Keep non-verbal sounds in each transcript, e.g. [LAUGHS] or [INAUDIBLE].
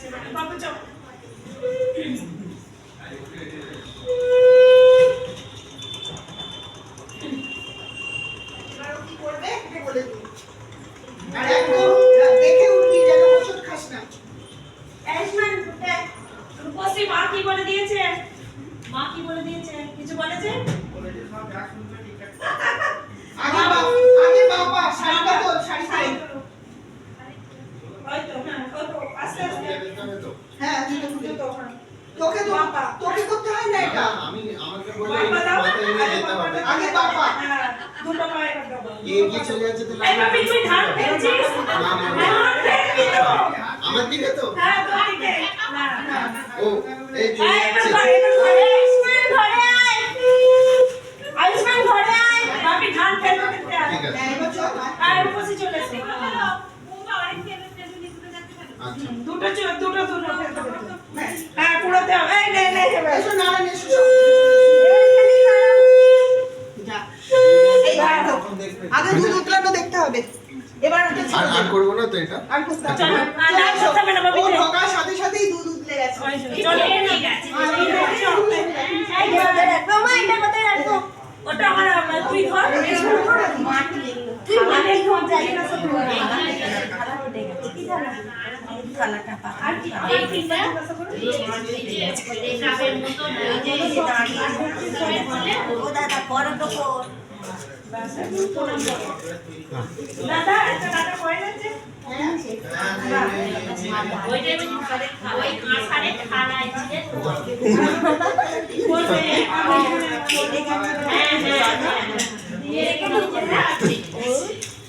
গেছে বাবু চল এবার ও কি করবে এটা বলে দিই আর একদম দেখে উঠবি যেন ওষুধ খাস না আয়ুষ্মান দেখ, রূপশ্রী মা কি বলে দিয়েছে মা কি বলে দিয়েছে কিছু বলেছে আগে বাবা আগে বাবা শাড়িটা তোল শাড়িটা হয়তো হ্যাঁ হয়তো আস্তে আস্তে হ্যাঁ তুই তো খুঁজে তো তোকে তো তোকে করতে হয় না এটা আমি আমাকে বলে বাবা দাও মাথায় এনে যেতে হবে আগে বাবা হ্যাঁ দুটো পায়ে করে দেবো এগিয়ে চলে যাচ্ছে তো বাপি তুই ধান ফেলছিস না, না, না। আমার দিকে তো হ্যাঁ তোর দিকে না না ও এই চলে যাচ্ছে আয়ুষ্মান ঘরে আয়। আয়ুষ্মান ঘরে আয়। বাপি ধান ফেলতে ফেলতে আয়। ঠিক আছে হ্যাঁ আয়, উপসে চলে এসে। আচ্ছা দুটো দুটো দুটো ফেলতে। হ্যাঁ, পুরোতে হবে। এই, নে, নে। এসো নারায়ণ এসো সব। যা এই ভাই তো। আগে দুধ উতলানো দেখতে হবে। এবার ওটা আর আর। করব না তো এটা? আর করতে হবে। চলো, না। আর না চলে করতে হবে না, বাবু, ও নে। ঢোকার সাথে সাথেই দুধ উতলে গেছে। ওই যে, চলো। ওটা আমার আমার, তুই ধর। তুই মানে ধর, যাই না সব ধর। আর কি? দাদা একটা টাকা পড়ে যাচ্ছে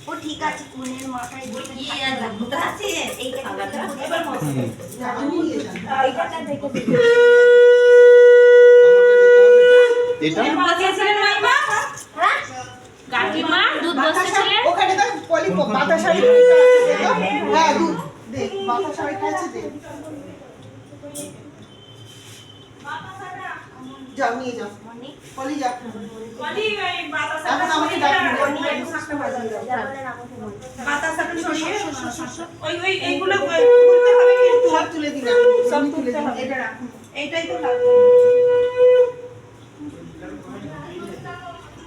ও ঠিক আছে কোনের মাথায় এইটা এবার এটা? ওখানে তো পলি বাতাসা শাড়িটা আছে দে তো। হ্যাঁ দুধ দে বাতাসা শাড়িটা আছে দে। যাও নিয়ে যাও। পলি যা বলি, এখন আমাকে সরিয়ে ডাকবি, দাও। পলি একটু শাকটা বাজিয়ে দাও। বাতাসাটা সরিয়ে, ওই ওই এইগুলো তুলতে হবে কিন্তু সব তুলে দিলাম সব তুলে দিলাম। এটা রাখুন। এইটাই তো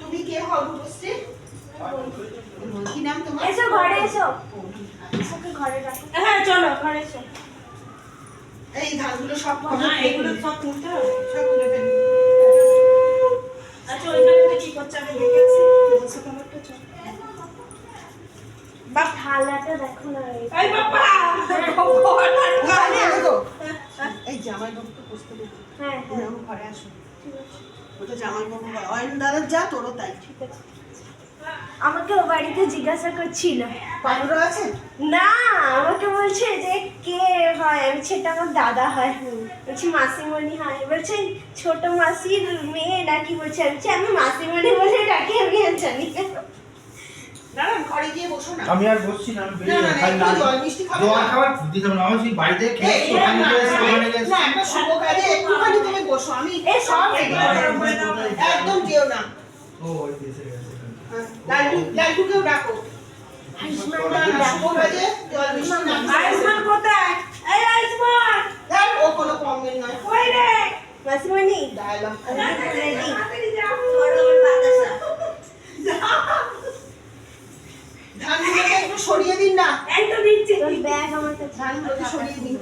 তুমি কে হও বসছে কি নাম তোমার এসো ঘরে এসো। এসোকে ঘরে রাখো। হ্যাঁ চলো ঘরে এসো। এই ধানগুলো সব না এগুলো সব তুলতে হবে। সব তুলে ফেলি। আচ্ছা ওইখানে কি করছে? আমি দেখে আসি। বলছে তোমারটা চল। বাপ। থালাটা দেখো না এই। বাবা জামাই বাবু তো বসতে হ্যাঁ হ্যাঁ। ঘরে আসো। ও তো জামাই বাবু অয়ন দাদার যা তোরও তাই। ঠিক আছে। আমাকে ও বাড়িতে জিজ্ঞাসা করছিল। পানুরা আছে? না আমাকে বলছে যে কে হয়? আমি বলছি, এটা আমার দাদা হয়। বলছি মাসিমণি হয়। বলছে ছোট মাসির মেয়ে নাকি? বলছে আমি বলছি, আমি মাসিমণি বলে ডাকি আমি আর জানি আমি আর বসছি না আমি বেরিয়ে জল মিষ্টি খাবে জল খাবার না। বাড়িতে না, একটা শুভ কাজে একটুখানি তুমি বসো আমি সব। একদম যেও না। ও ওই দেশে গেছে হ্যাঁ, লালটু লালটুকেও ডাকো না, না, শুভ কাজে জল মিষ্টি না আয়ুষ্মান কোথায় এই আয়ুষ্মান ও কোনো কমেন্ট নয় কই রে মাসিমণি ডায়লগ রেডি ধানগুলোকে একটু সরিয়ে দিন না। তো দিচ্ছি তোর ব্যাগ আমার কাছে ধানগুলোকে সরিয়ে দিন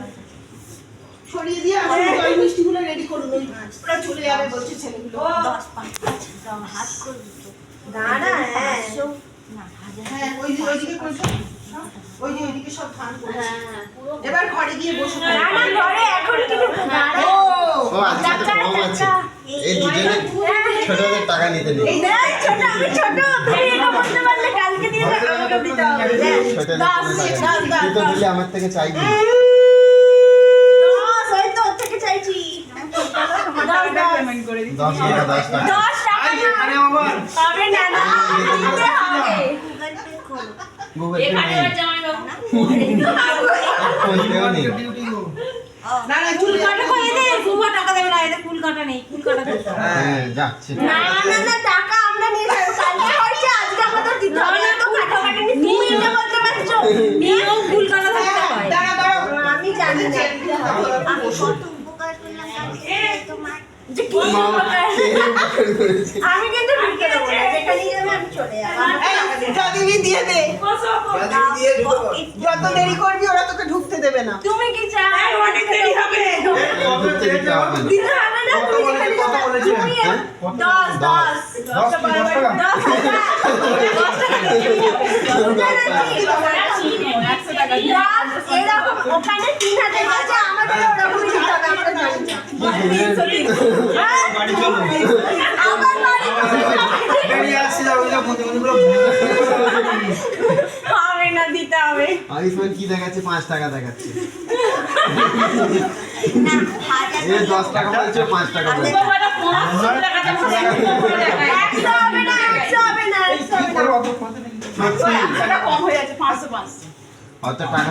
সরিয়ে দিয়ে আমার জল মিষ্টিগুলো রেডি করুন। ওরা চলে যাবে বলছে ছেলেগুলো। দশ পাঁচ হাত করবি দাঁড়া হ্যাঁ হ্যাঁ ওই যে ওইদিকে ওই যে ওইদিকে সব ধান করেছে। হ্যাঁ পুরো এবার ঘরে গিয়ে বসো। না না ঘরে এখন কিন্তু দাঁড়া ও ও আচ্ছা তো কম আছে। এই দুজনে ছোটদের টাকা। নিতে নেই। এই ছোট আমি ছোট তুমি এটা বলতে পারলে কালকে দিয়ে আমাকে দিতে হবে। ছোটদের দশ, কোনো টাকা দশ, নেই। তুই তো দিলে আমার থেকে চাইবি। দশ ওই তো ওর থেকে চাইছি। দশ দশ দশ টাকা দশ টাকা। টাকা আবার না না। দিতে হবে গুগল পে করো গুগল পে নেই। না যাবে হ্যাঁ যাচ্ছে না না না টাকা আমরা নিয়ে যাব কালকে হয়েছে আজকে আমাদের দিতে হবে। না তো কাটাকাটি নিয়ে তুমি এটা বলতে পারছ? হ্যাঁ, দাঁড়া দাঁড়া। আমি জানি না। ছেড়ে দিতে হবে। আমি কত উপকার করলাম তোমার যে কি উপকার? কে উপকার করেছে? আমি কিন্তু ঢুকে দেবো না যেখানে যাবে আমি চলে যাব আমার এই, টাকা দেবে। দাদিনি দিয়ে দে বসো, বসো। দাদি দিয়ে ঢুকে পড়। যত দেরি করবি ওরা তোকে ঢুকতে দেবে না তুমি কি চাও এই, অনেক দেরি হবে। হ্যাঁ? কত? দশ দশ। দশ। ওখানে তিন হাজার আছে আমাদের ওরকম দিতে হবে আমরা হ্যাঁ? হবে না দিতে হবে। আয়ুষ্মান কি দেখাচ্ছে? পাঁচ টাকা দেখাচ্ছে। দশ টাকা। বলছে পাঁচ টাকা অত টাকা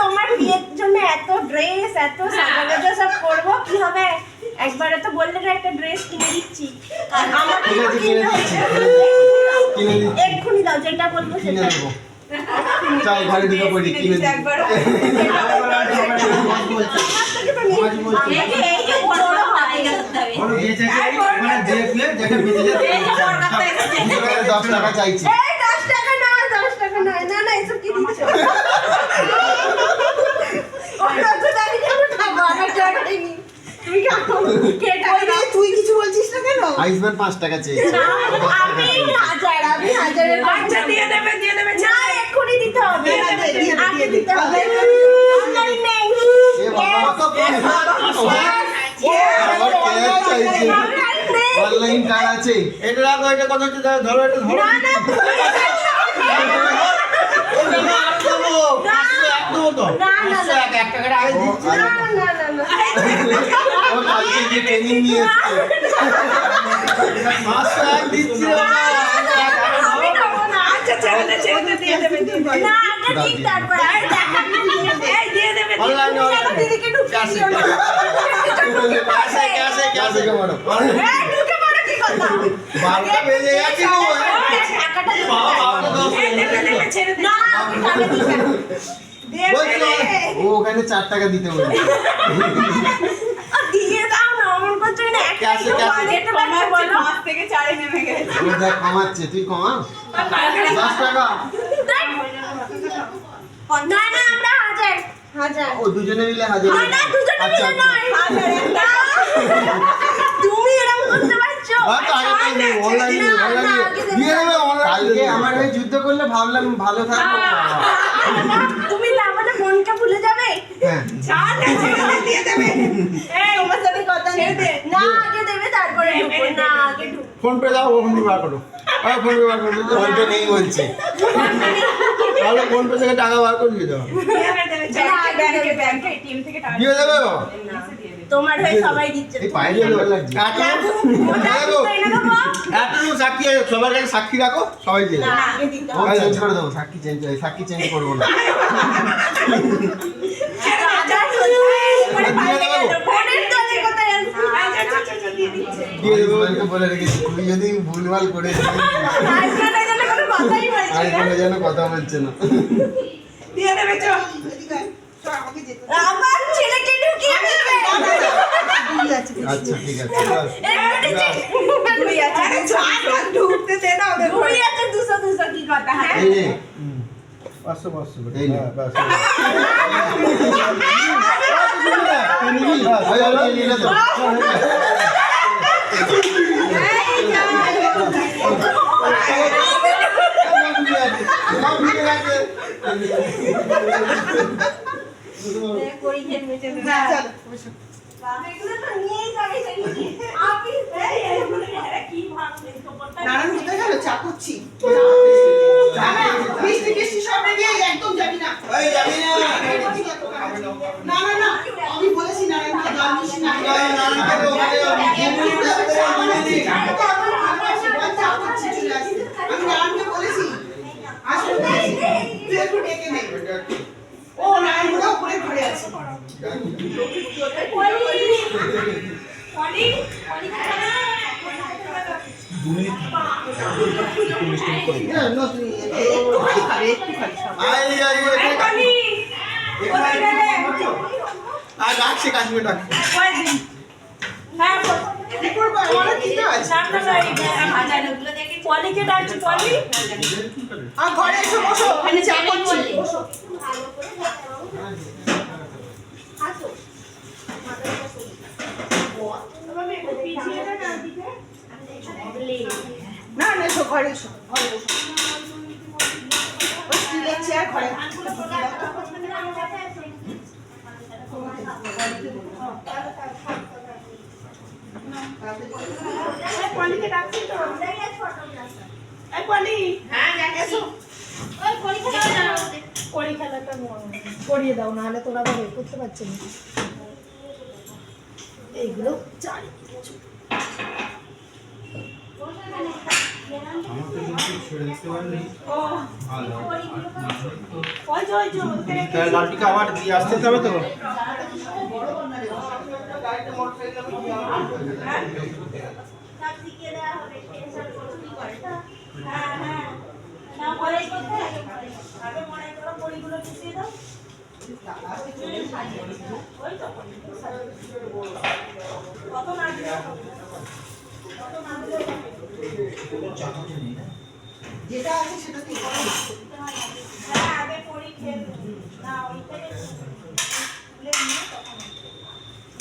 তোমার বিয়ের জন্য এত ড্রেস এত সাজাগোজা সব করব কি হবে? একবারে তো বললে না একটা ড্রেস কিনে দিচ্ছি। আর আমার কিনে দিচ্ছি এক্ষুনি দাও যেটা বলব সেটা। ঘরে পড়ি কিনে চাইছে, মানে দশ টাকা চাইছি। দশ টাকা নয় দশ টাকা নয় না না এসব কি দিচ্ছ? [LAUGHS] যে আমার তুই কিছু বলছিস না কেন? আয়ুষ্মান পাঁচ টাকা চেয়েছে আমি হাজার আমি হাজারের আচ্ছা, দিয়ে দেবে, দিয়ে দেবে, না এক্ষুনি দিতে হবে। আগে দিতে হবে। নেই। আবার ক্যাশ চাইছে। অনলাইন কার্ড আছে। এটা রাখো, এটা কত হচ্ছে, ধরো, ধরো, এটা ধরো। না না। না, না। না না না না ও কালকে গিয়ে ট্রেনিং নিয়ে এসছে। এক দিচ্ছি আচ্ছা, বারোটা বেজে গেছে টাকাটা। না। ও ওখানে চার টাকা দিতে বলছে দিয়ে দাও না অমন করছ না ক্যাশে, ক্যাশে। বলো। পাঁচ থেকে চারে নেমে গেছে। ও দেখ কমাচ্ছে। তুই কমা। দশ টাকা। না না আমরা হাজার। হাজার। ও দুজনে মিলে হাজার। না না দুজনে আচ্ছা মিলে নয়। হাজার তুমি এরকম করতে পারছ? তো আগে তো নেই, অনলাইনে, না, না, অনলাইনে। দিয়ে দেবে, অনলাইনে কালকে দিয়ে দেবে। আমার হয়ে যুদ্ধ করলে ভাবলাম ভালো থাকব। তুমি লাভানে ভুলে যাবে? হ্যাঁ। চার না, দিয়ে দেবে। এই, তোমার সাথে কথা নেই। না আগে দেবে তারপরে ঢুকবো। না আগে ঢুকবো। ফোন পে দাও ফোন পে বার করো আরে ফোন পে বার করো ফোনপে নেই বলছে। তাহলে ফোন পে থেকে টাকা বার করে দিয়ে দাও। দেবে, দেবে, চার ব্যাংকে, ব্যাংকে, ATM থেকে টাকা দিয়ে দেবে? তোমার হয়ে সবাই দিচ্ছে। দেখো, সাক্ষী আছে, সবার কাছে সাক্ষী রাখো সবাই দিয়ে দেবে। না আগে দিতে ও হবে। চেঞ্জ করে দেবো সাক্ষী চেঞ্জ সাক্ষী চেঞ্জ করব না [LAUGHS] হাজার সোজা দিয়ে দেবে গো। ফোনের দলে কোথায় আছে আচ্ছা, আচ্ছা, আচ্ছা, আচ্ছা, দিয়ে দিচ্ছে। দিয়ে দেবে আয়ুষ্মানকে বলে রেখেছি তুই যদি ভুলভাল করে দিস, আজকাল এখানে কোনো কথাই বলছে আর না কোনো যেন কথা বলছে না দিয়ে দেবে, চল। এদিকে আয়। চল, আমাকে যেতে দে। আমার ছেলেকে ঢুকিয়ে দেবে দুই আছে বেশি। আচ্ছা ঠিক আছে এমনি দুই আছে, আরে চার, ঢুকতে দে না ওদের দুই আছে দুশো দুশো কি কথা হ্যাঁ এই রে পাঁচশো পাঁচশো করে। এই নে। হ্যাঁ, ব্যাস। তুই নিবি? ওই, ওই, ওই, নিলে তো। সব ঠিক আছে। করি খেলবে চলবে চল, এগুলো তো নিয়েই যাবে সেদিকে। আমি এই আরে কি ভাবছিস, খবরটা নারায়ণ কোথায় গেল? চা করছি। মিষ্টি ফিষ্টি সব এই একদম যাবি না। যাবি না। না, না, না, আমি বলেছি নারায়ণকে জল মিষ্টি না খেতে। এই নারায়ণকে তো ওখানে চা বানাচ্ছি, আমি তো এখন ভালো আছি, বল চা করছি, চলে আসতে। আমি নারায়ণকে বলেছি, আসবে বলেছি। তুই একটু ডেকে নে। ও নারায়ণপুরে উপরে ঘরে আছে পলি পলি খাবে না? হ্যাঁ, নতুন ইয়ে। একটুখানি খাবে একটুখানি খাবে আই আই এই পলি কোথায় গেলে আর রাখছে কাশ্মীর রাখছে কয়দিন হ্যাঁ পলি। কি করব আমারও খিদে আছে সামনে বাড়ি হাজার ওগুলো দেখে পলিকে ডাকছি পলি। আর ঘরে এসে বসো ওখানে চা করছি। না না এসো ঘরে এসো ঘরে চেয়ার ঘরে পলিকে ডাকছি তো এই পলি হ্যাঁ এসো কড়ি খেলাটা করিয়ে দাও নাহলে তোরা আবার বের করতে পারছে না। এইগুলো চাই কিছু ও ওই যে ওই যে ওখানে তাহলে লালটিকে আবার দিয়ে আসতে হবে তো আগে মনে করো পলিগুলো পিছিয়ে দাও ওই তো কত লাগবে কত লাগবে যেটা আছে সেটা কি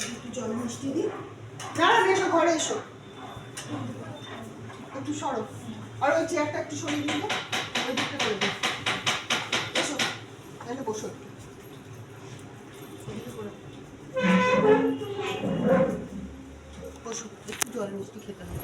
একটু জল দিই। না এসো, ঘরে এসো। একটু সরো। আর ওই চেয়ারটা একটু সরিয়ে দিলে ওই দিকটা করে দিই। তাহলে বসো। বসো, একটু জল মিষ্টি খেতে হবে